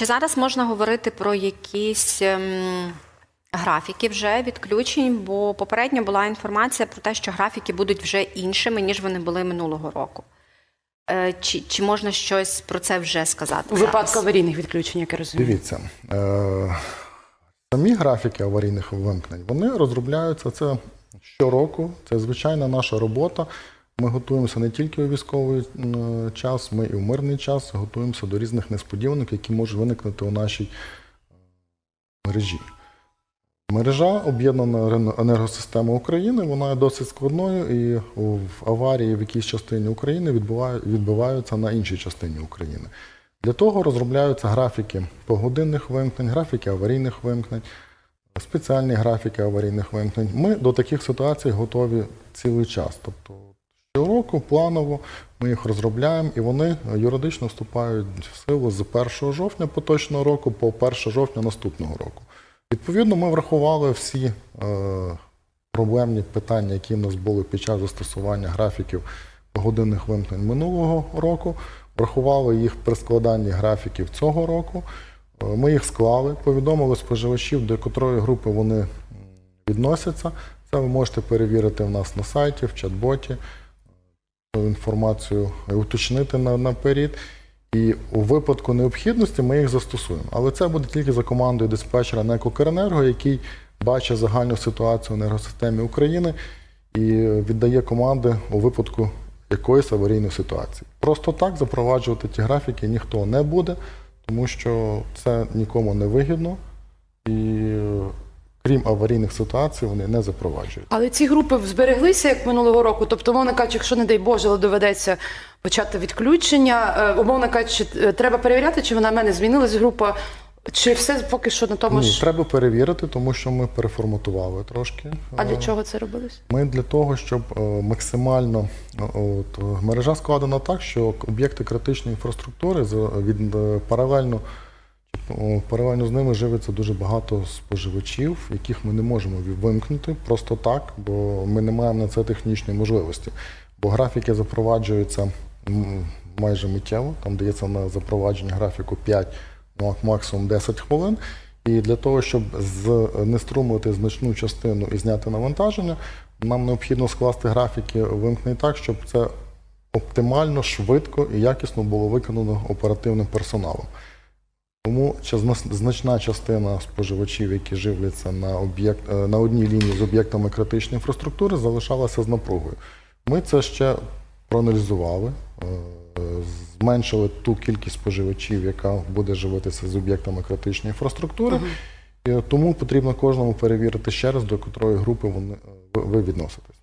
чи зараз можна говорити про якісь ем, графіки вже відключень? Бо попередньо була інформація про те, що графіки будуть вже іншими, ніж вони були минулого року. Е, чи, чи можна щось про це вже сказати? У випадку аварійних відключень, як я розумію. Дивіться, е, самі графіки аварійних вимкнень вони розробляються це щороку. Це звичайна наша робота. Ми готуємося не тільки у військовий час, ми і в мирний час готуємося до різних несподіванок, які можуть виникнути у нашій е, мережі. Мережа об'єднана енергосистема України, вона є досить складною, і в аварії в якійсь частині України відбуваю- відбиваються на іншій частині України. Для того розробляються графіки погодинних вимкнень, графіки аварійних вимкнень, спеціальні графіки аварійних вимкнень. Ми до таких ситуацій готові цілий час. Тобто щороку планово ми їх розробляємо, і вони юридично вступають в силу з 1 жовтня поточного року по 1 жовтня наступного року. Відповідно, ми врахували всі е, проблемні питання, які в нас були під час застосування графіків годинних вимкнень минулого року. Врахували їх при складанні графіків цього року. Е, Ми їх склали, повідомили споживачів, до котрої групи вони відносяться. Це ви можете перевірити в нас на сайті, в чат-боті, інформацію уточнити наперед. І у випадку необхідності ми їх застосуємо. Але це буде тільки за командою диспетчера НЕК «Укренерго», який бачить загальну ситуацію в енергосистемі України і віддає команди у випадку якоїсь аварійної ситуації. Просто так запроваджувати ті графіки ніхто не буде, тому що це нікому не вигідно. І крім аварійних ситуацій, вони не запроваджують. Але ці групи збереглися як минулого року. Тобто, умовно кажучи, якщо не дай Боже, але доведеться почати відключення, е, умовно кажучи, е, треба перевіряти, чи вона в мене змінилась група, чи все поки що на тому Ні, ж. треба перевірити, тому що ми переформатували трошки. А для Е, чого це робилось? Ми для того, щоб максимально от, мережа складена так, що об'єкти критичної інфраструктури від паралельно, паралельно з ними живиться дуже багато споживачів, яких ми не можемо вимкнути просто так, бо ми не маємо на це технічної можливості. Бо графіки запроваджуються майже миттєво, там дається на запровадження графіку 5, ну, максимум 10 хвилин. І для того, щоб знеструмити значну частину і зняти навантаження, нам необхідно скласти графіки вимкнень так, щоб це оптимально, швидко і якісно було виконано оперативним персоналом. Тому значна частина споживачів, які живляться на, об'єкт, е, на одній лінії з об'єктами критичної інфраструктури, залишалася з напругою. Ми це ще проаналізували, е, зменшили ту кількість споживачів, яка буде живитися з об'єктами критичної інфраструктури. І тому потрібно кожному перевірити ще раз, до котрої групи вони, е, ви відноситесь.